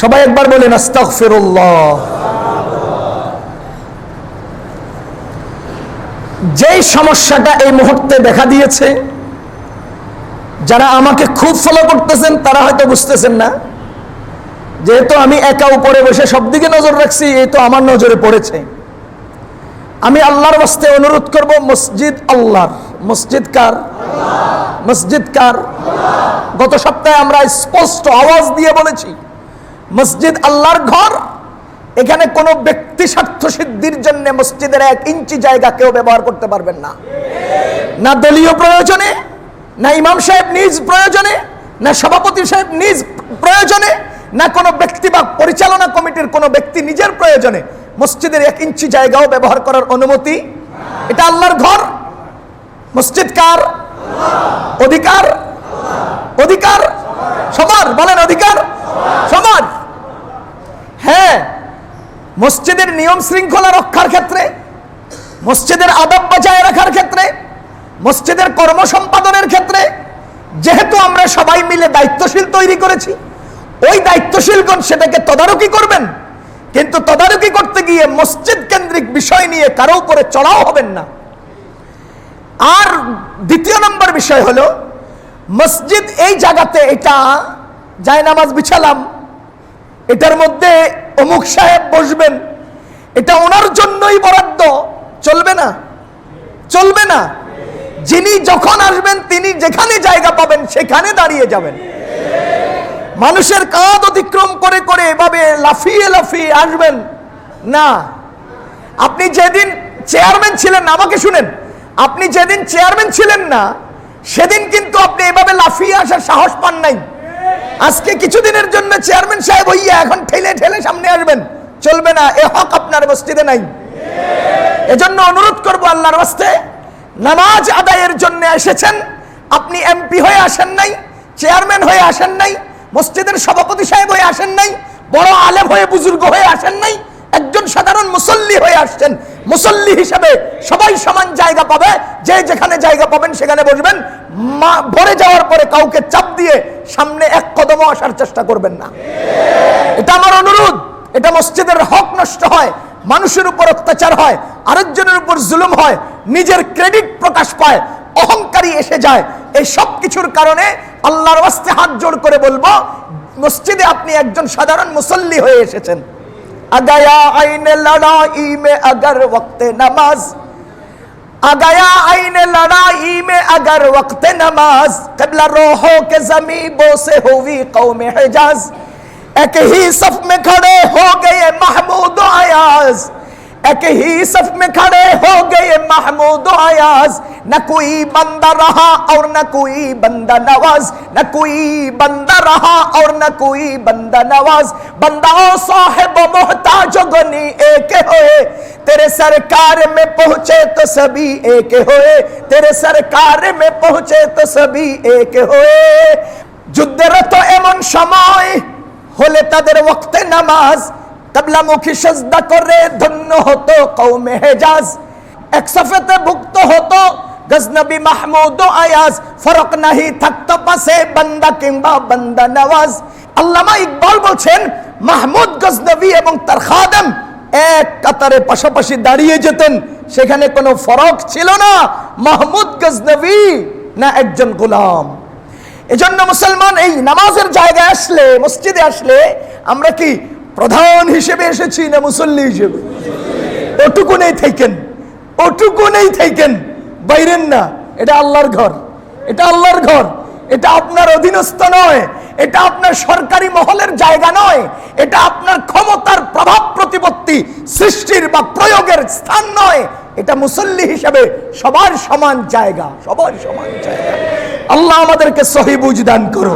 সবাই একবার বলেন, আস্তাগফিরুল্লাহ। যেই সমস্যাটা এই মুহূর্তে দেখা দিয়েছে, যারা আমাকে খুব ফলো করতেছেন, তারা হয়তো বুঝতেছেন না, যেহেতু আমি একা উপরে বসে সব দিকে নজর রাখছি, এই তো আমার নজরে পড়েছে। আমি আল্লাহর বাস্তে অনুরোধ করব, মসজিদ আল্লাহর, মসজিদ কার? মসজিদ কার? গত সপ্তাহে আমরা স্পষ্ট আওয়াজ দিয়ে বলেছি মসজিদ আল্লাহর ঘর। এখানে কোনো ব্যক্তি স্বার্থ সিদ্ধির জন্য মসজিদের এক ইঞ্চি জায়গা কেউ ব্যবহার করতে পারবেন না। না দলীয় প্রয়োজনে, না ইমাম সাহেব নিজ প্রয়োজনে, না সভাপতি সাহেব নিজ প্রয়োজনে, না কোনো ব্যক্তি বা পরিচালনা কমিটির কোনো ব্যক্তি নিজের প্রয়োজনে মসজিদের এক ইঞ্চি জায়গাও ব্যবহার করার অনুমতি। এটা আল্লাহর ঘর। মসজিদ কার? অধিকার? অধিকার? সবার। বলেন অধিকার সবার হ্যাঁ মসজিদের নিয়ম শৃঙ্খলা রক্ষার ক্ষেত্রে, মসজিদের আদব বজায় রাখার ক্ষেত্রে, মসজিদের কর্ম সম্পাদনের ক্ষেত্রে, যেহেতু আমরা সবাই মিলে দায়িত্বশীল তৈরি করেছি, ওই দায়িত্বশীলগণ সেটাকে তদারকি করবেন। কিন্তু তদারকি করতে গিয়ে মসজিদ কেন্দ্রিক বিষয় নিয়ে কারও উপরে চড়াও হবেন না। আর দ্বিতীয় নম্বর বিষয় হলো, মসজিদ এই জায়গাতে এটা, যায় নামাজ বিছালাম, এটার মধ্যে অমুক সাহেব বসবেন। এটা ওনার জন্যই বরাদ্দ। চলবে না। চলবে না। যিনি যখন আসবেন, তিনি যেখানে জায়গা পাবেন, সেখানে দাঁড়িয়ে যাবেন। মানুষের কাঁধ অতিক্রম করে করে এভাবে লাফিয়ে লাফিয়ে আসবেন। না। আপনি যেদিন চেয়ারম্যান ছিলেন না, আমাকে শুনেন। আপনি যেদিন চেয়ারম্যান ছিলেন না, সেদিন কিন্তু আপনি এভাবে লাফিয়ে আসার সাহস পান নাই। আজকে কিছুদিনের জন্য চেয়ারম্যান সাহেব হইয়া এখন ঠেলে ঠেলে সামনে আসবেন। চলবে না, এ হক আপনার মসজিদে নাই। এজন্য অনুরোধ করব আল্লাহর বাস্তে নামাজ আদায়ের জন্য এসেছেন, আপনি এমপি হয়ে আসেন নাই, চেয়ারম্যান হয়ে আসেন নাই, মসজিদের সভাপতি সাহেব হয়ে আসেন নাই, বড় আলেম হয়ে, বুজুর্গ হয়ে আসেন নাই, একজন সাধারণ মুসল্লি হয়ে আসছেন। মুসল্লি হিসেবে সবাই সমান জায়গা পাবে। যে যেখানে জায়গা পাবেন সেখানে বসবেন। ভরে যাওয়ার পরে কাউকে চাপ দিয়ে সামনে এক কদমও আসার চেষ্টা করবেন না। এটা আমার অনুরোধ। এটা মসজিদের হক নষ্ট হয়, মানুষের উপর অত্যাচার হয়, আরেকজনের উপর জুলুম হয়, নিজের ক্রেডিট প্রকাশ পায়, অহংকারী এসে যায়। এই সব কিছুর কারণে আল্লাহর হাত জোড় করে বলব, মসজিদে আপনি একজন সাধারণ মুসল্লি হয়ে এসেছেন। اگیا عین لڑائی میں اگر وقت نماز، اگیا عین لڑائی میں اگر وقت نماز، قبلہ روحو کے زمین بو سے ہوئی قوم حجاز۔ ایک ہی صف میں کھڑے ہو گئے محمود و عیاز एक ही सफ में खड़े हो गए महमूद आयाज न कोई बंदा रहा और न कोई बंदा नवाज न कोई बंदा रहा और न कोई बंदा नवाज बंदा साहेब मोहताज गनी एक होए तेरे सरकार में पहुंचे तो सभी एक होए तेरे सरकार में पहुंचे तो सभी एक होए যুদ্ধের তো এমন সময় হলে তাদের ওয়াক্তে নামাজ তাবলামুখী সাজদা করে ধন্য হতো কৌমে হেজাজ। এক সফেতে ভুক্ত হতো গজনবী মাহমুদ ও আয়াজ। ফরক নাহি থাকতো পাশে বান্দা কিংবা বান্দা নওয়াজ। আল্লামা ইকবাল বলছেন, মাহমুদ গজনবী এবং তার খাদেম এক কাতারে পাশাপাশি দাঁড়িয়ে যেতেন। সেখানে কোনো ফরক ছিল না। মাহমুদ গজনবী না একজন গোলাম। এজন্য মুসলমান এই নামাজের জায়গায় আসলে, মসজিদে আসলে আমরা কি প্রধান হিসেবে এসেছি না মুসল্লি হিসেবে। ওটুকু নেই থাকেন ওটুকু নেই থাকেন, বাইরেন না, এটা আল্লাহর ঘর, এটা আল্লাহর ঘর, এটা আপনার অধীনস্থ নয়, এটা আপনার সরকারি মহলের জায়গা নয়, এটা আপনার ক্ষমতার প্রভাব প্রতিপত্তি সৃষ্টির বা প্রয়োগের স্থান নয়, এটা মুসল্লি হিসেবে সবার সমান জায়গা, সবার সমান জায়গা। আল্লাহ আমাদেরকে সহি বুঝ দান করো